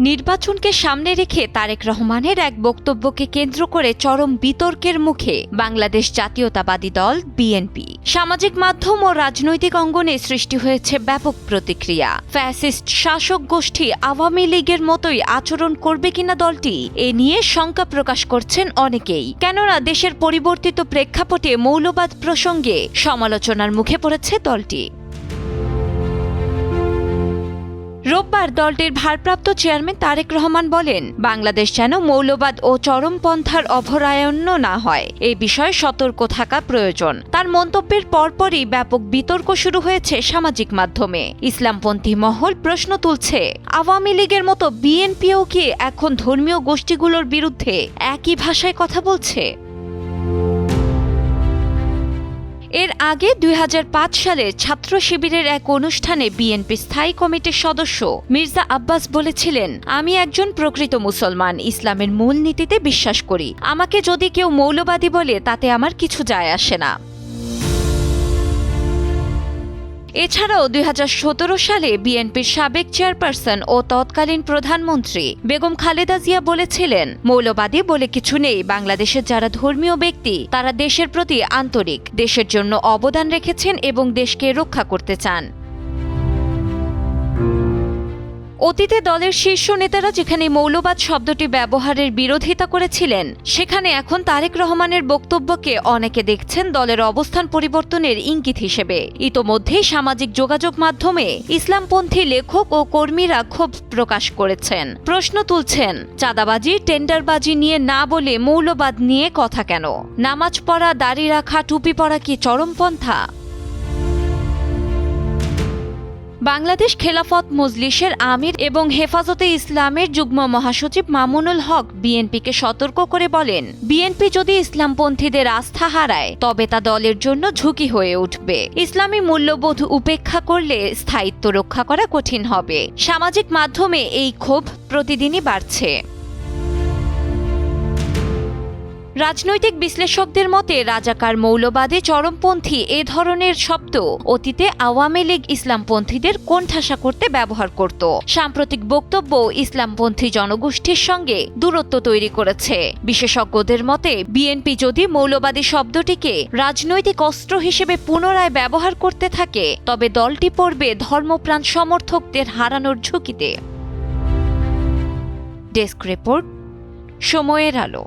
নির্বাচনকে সামনে রেখে তারেক রহমানের এক বক্তব্যকে কেন্দ্র করে চরম বিতর্কের মুখে বাংলাদেশ জাতীয়তাবাদী দল বিএনপি। সামাজিক মাধ্যম ও রাজনৈতিক অঙ্গনে সৃষ্টি হয়েছে ব্যাপক প্রতিক্রিয়া। ফ্যাসিস্ট শাসক গোষ্ঠী আওয়ামী লীগের মতোই আচরণ করবে কিনা দলটি, এ নিয়ে শঙ্কা প্রকাশ করছেন অনেকেই। কেননা দেশের পরিবর্তিত প্রেক্ষাপটে মৌলবাদ প্রসঙ্গে সমালোচনার মুখে পড়েছে দলটি। রোববার দলটির ভারপ্রাপ্ত চেয়ারম্যান তারেক রহমান বলেন, বাংলাদেশ যেন মৌলবাদ ও চরমপন্থার অভয়ারণ্য না হয়। এই বিষয়ে সতর্ক থাকা প্রয়োজন। তার মন্তব্যের পরপরই ব্যাপক বিতর্ক শুরু হয়েছে সামাজিক মাধ্যমে। ইসলামপন্থী মহল প্রশ্ন তুলছে, আওয়ামী লীগের মতো বিএনপিও কি এখন ধর্মীয় গোষ্ঠীগুলোর বিরুদ্ধে একই ভাষায় কথা বলছে? এর আগে দুই হাজার পাঁচ সালে ছাত্র শিবিরের এক অনুষ্ঠানে বিএনপি স্থায়ী কমিটির সদস্য মির্জা আব্বাস বলেছিলেন, আমি একজন প্রকৃত মুসলমান, ইসলামের মূল নীতিতে বিশ্বাস করি। আমাকে যদি কেউ মৌলবাদী বলে, তাতে আমার কিছু যায় আসে না। এছাড়াও দুই হাজার সতেরো সালে বিএনপির সাবেক চেয়ারপারসন ও তৎকালীন প্রধানমন্ত্রী বেগম খালেদা জিয়া বলেছিলেন, মৌলবাদী বলে কিছু নেই। বাংলাদেশের যারা ধর্মীয় ব্যক্তি, তারা দেশের প্রতি আন্তরিক। দেশের জন্য অবদান রেখেছেন এবং দেশকে রক্ষা করতে চান। অতীতে দলের শীর্ষ নেতারা যেখানে মৌলবাদ শব্দটি ব্যবহারের বিরোধিতা করেছিলেন, সেখানে এখন তারেক রহমানের বক্তব্যকে অনেকে দেখছেন দলের অবস্থান পরিবর্তনের ইঙ্গিত হিসেবে। ইতোমধ্যেই সামাজিক যোগাযোগ মাধ্যমে ইসলামপন্থী লেখক ও কর্মীরা ক্ষোভ প্রকাশ করেছেন। প্রশ্ন তুলছেন, চাঁদাবাজি, টেন্ডারবাজি নিয়ে না বলে মৌলবাদ নিয়ে কথা কেন? নামাজ পড়া, দাড়ি রাখা, টুপি পরা কি চরমপন্থা? বাংলাদেশ খেলাফত মজলিসের আমির এবং হেফাজতে ইসলামের যুগ্ম মহাসচিব মামুনুল হক বিএনপিকে সতর্ক করে বলেন, বিএনপি যদি ইসলামপন্থীদের আস্থা হারায়, তবে তা দলের জন্য ঝুঁকি হয়ে উঠবে। ইসলামী মূল্যবোধ উপেক্ষা করলে স্থায়িত্ব রক্ষা করা কঠিন হবে। সামাজিক মাধ্যমে এই ক্ষোভ প্রতিদিনই বাড়ছে। রাজনৈতিক বিশ্লেষকদের মতে, রাজাকার মৌলবাদী চরমপন্থী এ ধরনের শব্দ অতীতে আওয়ামী লীগ ইসলামপন্থীদের কোণঠাসা করতে ব্যবহার করত। সাম্প্রতিক বক্তব্য ইসলামপন্থী জনগোষ্ঠীর সঙ্গে দূরত্ব তৈরি করেছে। বিশেষজ্ঞদের মতে, বিএনপি যদি মৌলবাদী শব্দটিকে রাজনৈতিক অস্ত্র হিসেবে পুনরায় ব্যবহার করতে থাকে, তবে দলটি পড়বে ধর্মপ্রাণ সমর্থকদের হারানোর ঝুঁকিতে। ডেস্ক রিপোর্ট, সময়ের আলো।